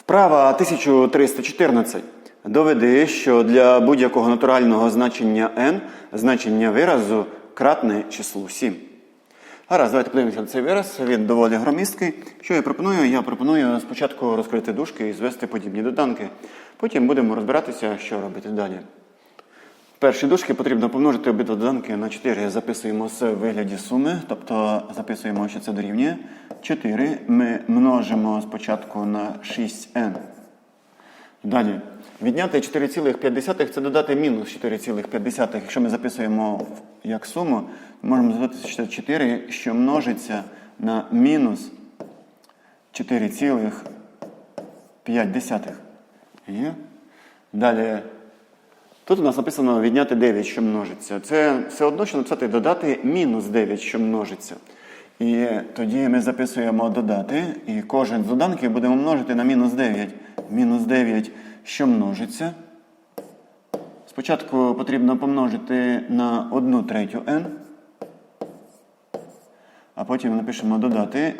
Вправа 1314. Доведи, що для будь-якого натурального значення n значення виразу кратне числу 7. Гаразд, давайте подивимося на цей вираз. Він доволі громісткий. Що я пропоную? Я пропоную спочатку розкрити дужки і звести подібні доданки. Потім будемо розбиратися, що робити далі. Перші дужки потрібно помножити обидва доданки на 4. Записуємо з вигляді суми, тобто записуємо, що це дорівнює. 4 ми множимо спочатку на 6n. Далі. Відняти 4,5 це додати мінус 4,5. Якщо ми записуємо як суму, можемо що 4, що множиться на мінус 4,5. Далі. Тут у нас написано відняти 9, що множиться. Це все одно, що написати додати мінус 9, що множиться. І тоді ми записуємо додати, і кожен з доданків будемо множити на мінус 9. Мінус 9, що множиться. Спочатку потрібно помножити на 1 третю n, а потім напишемо додати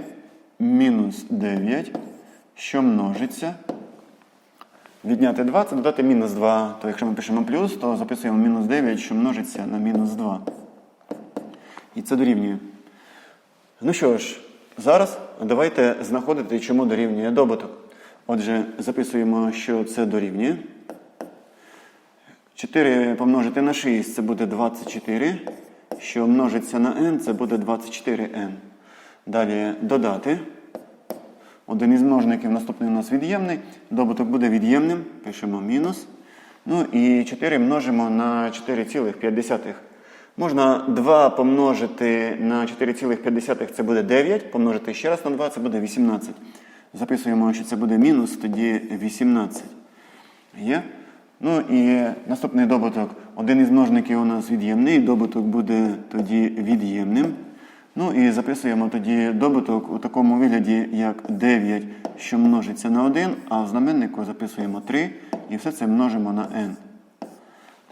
мінус 9, що множиться. Відняти 2 це додати мінус 2. То якщо ми пишемо плюс, то записуємо мінус 9, що множиться на мінус 2. І це дорівнює. Ну що ж, зараз давайте знаходити, чому дорівнює добуток. Отже, записуємо, що це дорівнює. 4 помножити на 6 це буде 24. Що множиться на n, це буде 24n. Далі додати. Один із множників наступний у нас від'ємний. Добуток буде від'ємним. Пишемо мінус. Ну і 4 множимо на 4,5. Можна 2 помножити на 4,5, це буде 9. Помножити ще раз на 2, це буде 18. Записуємо, що це буде мінус, тоді 18. Є? Ну і наступний добуток. Один із множників у нас від'ємний, добуток буде тоді від'ємним. Ну і записуємо тоді добуток у такому вигляді, як 9, що множиться на 1, а в знаменнику записуємо 3 і все це множимо на n.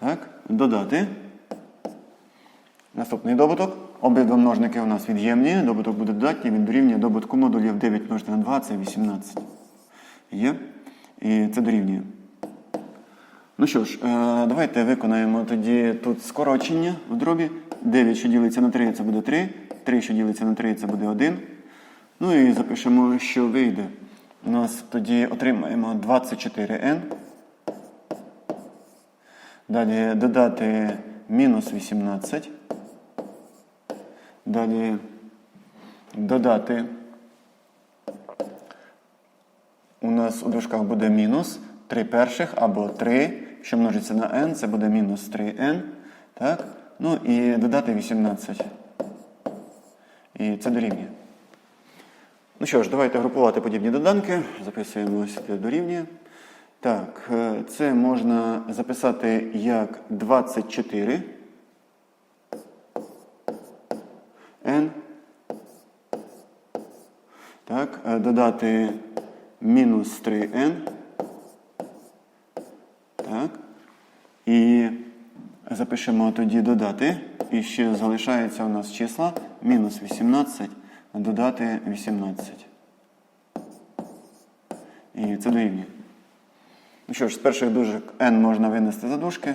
Так, додати. Наступний добуток. Обидва множники у нас від'ємні. Добуток буде додатній, він дорівнює добутку модулів 9 множити на 2, це 18. Є. І це дорівнює. Ну що ж, е, давайте виконаємо тоді тут скорочення в дробі. 9, що ділиться на 3, це буде 3. 3, що ділиться на 3, це буде 1. Ну і запишемо, що вийде. У нас тоді отримаємо 24n. Далі додати мінус 18. Далі додати. У нас у дужках буде мінус 3 перших або 3, що множиться на n, це буде мінус 3n. Так? Ну і додати 18. І це дорівнює. Ну що ж, давайте групувати подібні доданки. Записуємо сюди дорівнює. Так, е, це можна записати як 24 n. Так, е, додати мінус 3n. Так. І запишемо тоді додати. І ще залишається у нас числа мінус 18, додати 18. І це дорівнює. Ну що ж, з перших дужок n можна винести за дужки.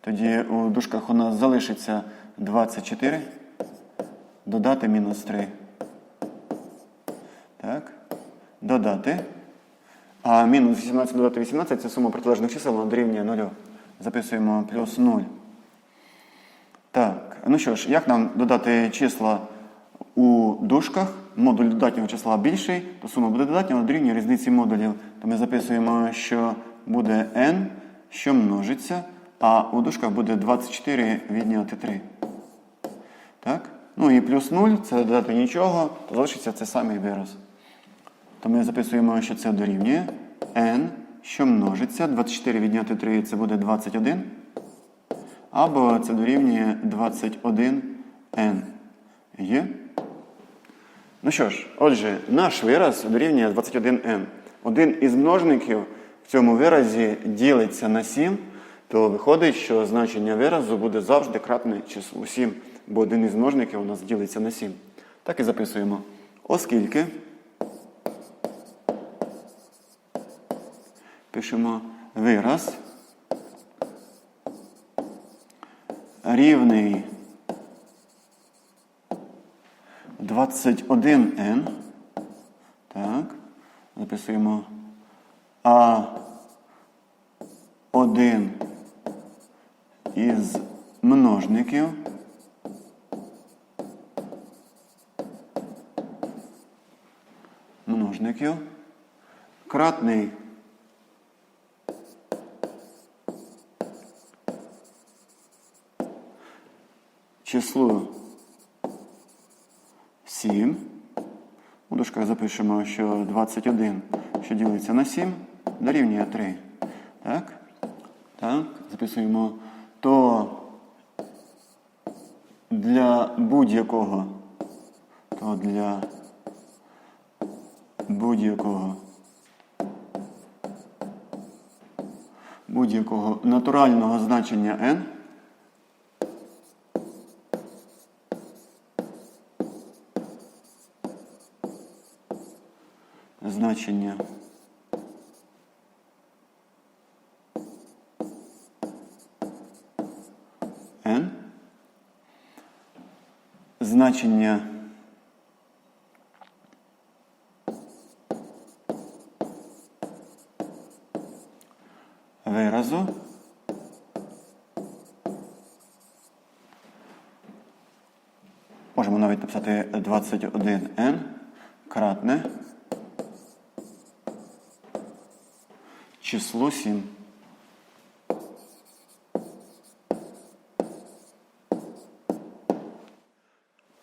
Тоді у дужках у нас залишиться 24. Додати мінус 3. Так. Додати. А мінус 18 додати 18 це сума протилежних чисел, вона дорівнює 0. Записуємо плюс 0. Так, ну що ж, як нам додати числа у дужках? Модуль додатнього числа більший, то сума буде додатня, вона дорівнює різниці модулів. То ми записуємо, що буде n, що множиться, а у дужках буде 24 відняти 3. Так? Ну і плюс 0 це додати нічого, то залишиться це самий вираз. То ми записуємо, що це дорівнює n, що множиться. 24 відняти 3 це буде 21. Або це дорівнює 21n. Є? Ну що ж, отже, наш вираз дорівнює 21n. Один із множників в цьому виразі ділиться на 7, то виходить, що значення виразу буде завжди кратне числу 7, бо один із множників у нас ділиться на 7. Так і записуємо. Оскільки Пишемо вираз. Рівний 21n. Так. Записуємо А1 із множників. Множників. Кратний число 7. У дужках запишемо, що 21, що ділиться на 7, дорівнює 3. Так? Так, записуємо. То для будь-якого, то для будь-якого будь-якого натурального значення n значення. N значення. Виразу. Можемо навіть написати 21n кратне число 7.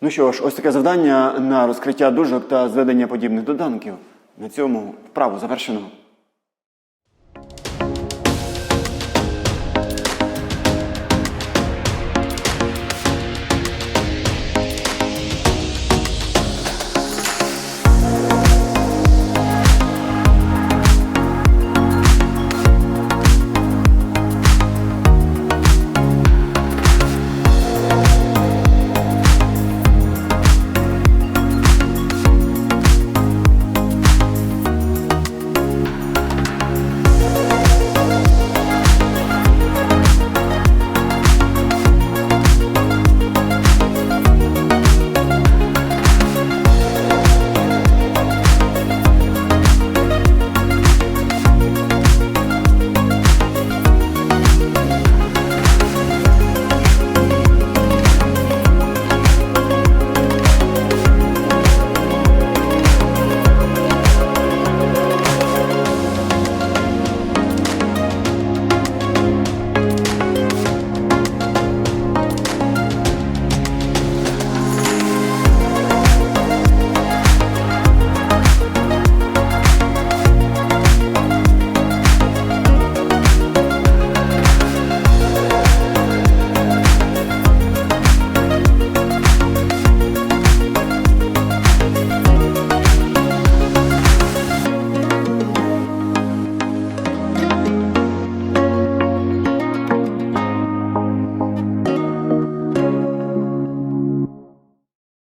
Ну що ж, ось таке завдання на розкриття дужок та зведення подібних доданків. На цьому вправу завершено.